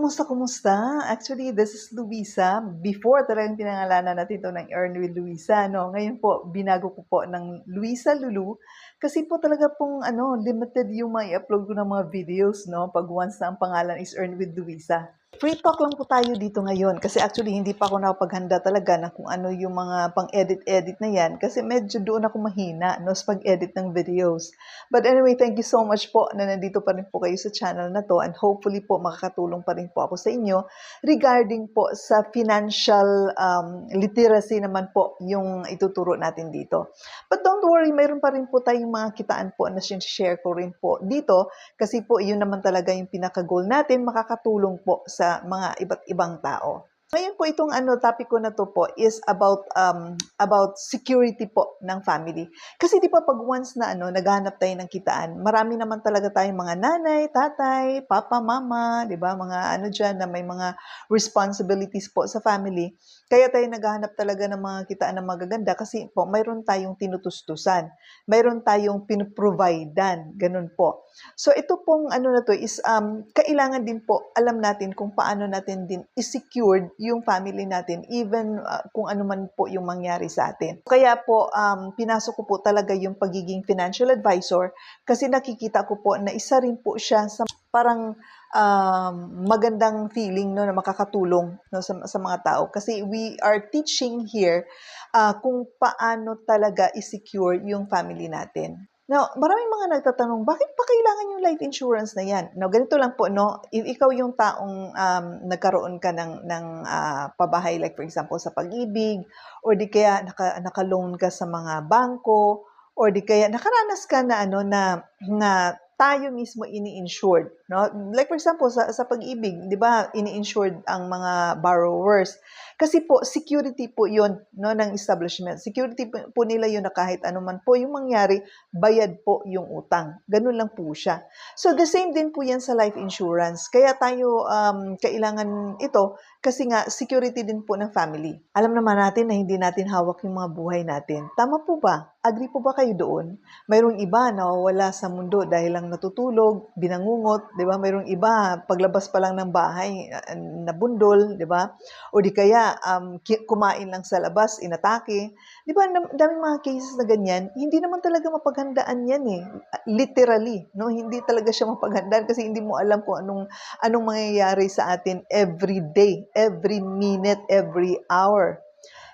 kumusta, kumusta? Actually, this is Luisa. Before talagang pinangalanan natin ito ng Earn with Luisa, no? Ngayon po, binago ko po ng Luisa Lulu. Kasi po talaga pong ano, limited yung may upload ko ng mga videos, no? Pag once na ang pangalan is Earn with Luisa. Free talk lang po tayo dito ngayon kasi actually hindi pa ako nakapaghanda talaga na kung ano yung mga pang-edit-edit na yan kasi medyo doon ako mahina no, sa pag-edit ng videos. But anyway, thank you so much po na nandito pa rin po kayo sa channel na to and hopefully po makakatulong pa rin po ako sa inyo regarding po sa financial um, literacy naman po yung ituturo natin dito. But don't worry, mayroon pa rin po tayong mga kitaan po na share ko rin po dito kasi po yun naman talaga yung pinaka-goal natin, makakatulong po sa mga iba't ibang tao. Ngayon po itong ano topic ko na to po is about um about security po ng family. Kasi di ba pag once na ano naghahanap tayo ng kitaan, marami naman talaga tayong mga nanay, tatay, papa, mama, di ba? Mga ano diyan na may mga responsibilities po sa family. Kaya tayo naghahanap talaga ng mga kitaan na magaganda kasi po mayroon tayong tinutustusan. Mayroon tayong pinoprovidean, ganun po. So ito pong ano na to is um kailangan din po alam natin kung paano natin din i-secured yung family natin even uh, kung ano man po yung mangyari sa atin. Kaya po um pinasok ko po talaga yung pagiging financial advisor kasi nakikita ko po na isa rin po siya sa parang um, magandang feeling no na makakatulong no sa, sa mga tao kasi we are teaching here uh, kung paano talaga i-secure yung family natin. Now, maraming mga nagtatanong, bakit pa kailangan yung life insurance na yan? No, ganito lang po, no? Ikaw yung taong um, nagkaroon ka ng, ng uh, pabahay, like for example, sa pag-ibig, or di kaya naka, naka-loan ka sa mga bangko, or di kaya nakaranas ka na ano na na tayo mismo ini-insured, no? Like for example sa sa pag-ibig, 'di ba, ini-insured ang mga borrowers. Kasi po security po 'yon, no, ng establishment. Security po, nila 'yon na kahit ano man po yung mangyari, bayad po yung utang. Ganun lang po siya. So the same din po 'yan sa life insurance. Kaya tayo um, kailangan ito kasi nga security din po ng family. Alam naman natin na hindi natin hawak yung mga buhay natin. Tama po ba? Agree po ba kayo doon? Mayroong iba na wala sa mundo dahil lang natutulog, binangungot, 'di ba? Mayroong iba paglabas pa lang ng bahay nabundol, 'di ba? O di kaya um, kumain lang sa labas, inatake. 'Di ba? Daming mga cases na ganyan, hindi naman talaga mapaghandaan 'yan eh. Literally, no? Hindi talaga siya mapaghandaan kasi hindi mo alam kung anong anong mangyayari sa atin every day, every minute, every hour.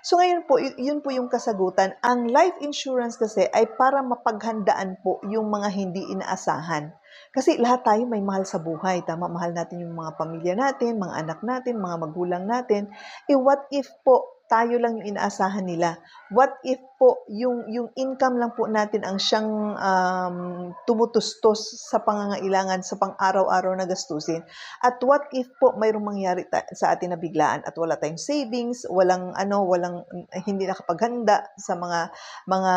So ngayon po, yun po yung kasagutan. Ang life insurance kasi ay para mapaghandaan po yung mga hindi inaasahan. Kasi lahat tayo may mahal sa buhay. Tama, mahal natin yung mga pamilya natin, mga anak natin, mga magulang natin. Eh what if po tayo lang yung inaasahan nila. What if po yung yung income lang po natin ang siyang um, tumutustos sa pangangailangan sa pang-araw-araw na gastusin? At what if po mayroong mangyari ta- sa atin na biglaan at wala tayong savings, walang ano, walang hindi nakapaghanda sa mga mga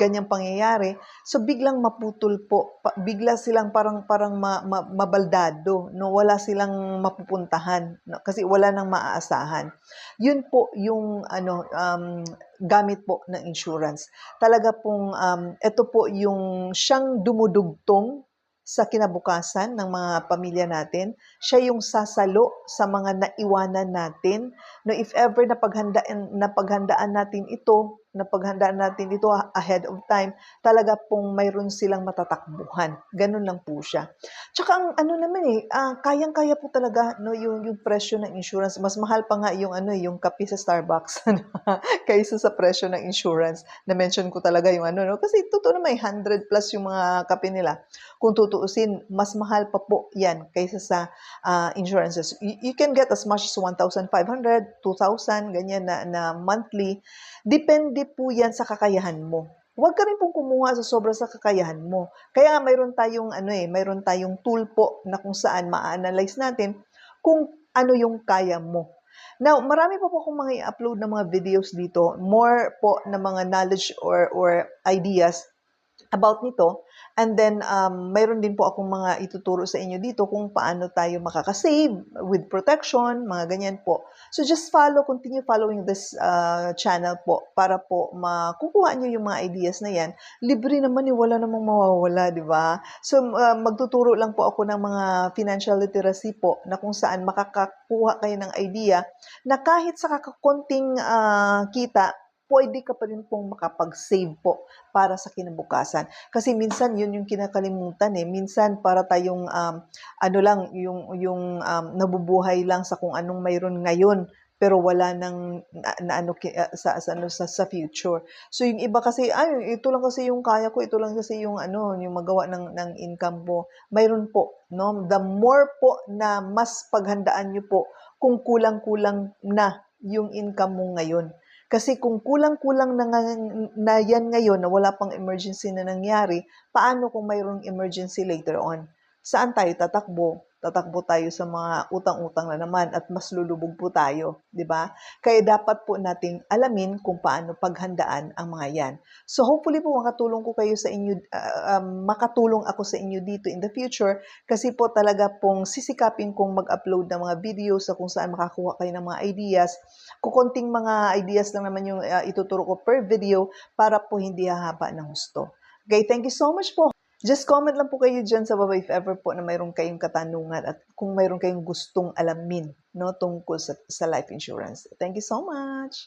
ganyang pangyayari. So biglang maputol po, pa, bigla silang parang parang ma, ma, mabaldado, no, wala silang mapupuntahan no? kasi wala nang maaasahan. Yun po yung yung ano um, gamit po ng insurance. Talaga pong um, ito po yung siyang dumudugtong sa kinabukasan ng mga pamilya natin. Siya yung sasalo sa mga naiwanan natin. No, if ever napaghandaan, napaghandaan natin ito, napaghandaan natin ito ahead of time, talaga pong mayroon silang matatakbuhan. Ganun lang po siya. Tsaka ang ano naman eh, uh, kayang-kaya po talaga no, yung, yung presyo ng insurance. Mas mahal pa nga yung ano yung kape sa Starbucks kaysa sa presyo ng insurance. Na-mention ko talaga yung ano, no? kasi totoo na may 100 plus yung mga kape nila. Kung tutuusin, mas mahal pa po yan kaysa sa uh, insurances. You, you can get as much as 1,500, 2,000, ganyan na, na monthly. Depende po yan sa kakayahan mo. Huwag ka rin pong kumuha sa sobra sa kakayahan mo. Kaya nga mayroon tayong ano eh, mayroon tayong tool po na kung saan ma-analyze natin kung ano yung kaya mo. Now, marami pa po akong mga i-upload na mga videos dito, more po na mga knowledge or or ideas about nito. And then, um, mayroon din po akong mga ituturo sa inyo dito kung paano tayo makakasave with protection, mga ganyan po. So, just follow, continue following this uh, channel po para po makukuha nyo yung mga ideas na yan. Libre naman eh, wala namang mawawala, di ba? So, uh, magtuturo lang po ako ng mga financial literacy po na kung saan makakakuha kayo ng idea na kahit sa kakakonting ah, kita, pwede ka pa rin pong makapag-save po para sa kinabukasan. Kasi minsan yun yung kinakalimutan eh. Minsan para tayong um, ano lang yung yung um, nabubuhay lang sa kung anong mayroon ngayon pero wala nang na, na ano ah, sa, sa ano sa, sa future. So yung iba kasi ay ito lang kasi yung kaya ko, ito lang kasi yung ano yung magawa ng ng income mo. Mayroon po, no? The more po na mas paghandaan niyo po kung kulang-kulang na yung income mo ngayon. Kasi kung kulang-kulang na, na yan ngayon na wala pang emergency na nangyari, paano kung mayroong emergency later on? Saan tayo tatakbo? Tatakbo tayo sa mga utang-utang na naman at mas lulubog po tayo, di ba? Kaya dapat po nating alamin kung paano paghandaan ang mga yan. So hopefully po makatulong ko kayo sa inyo, uh, um, makatulong ako sa inyo dito in the future kasi po talaga pong sisikapin kong mag-upload ng mga videos sa kung saan makakuha kayo ng mga ideas kukonting mga ideas lang naman yung uh, ituturo ko per video para po hindi hahaba ng gusto. Okay, thank you so much po. Just comment lang po kayo dyan sa baba if ever po na mayroon kayong katanungan at kung mayroon kayong gustong alamin no, tungkol sa, sa life insurance. Thank you so much.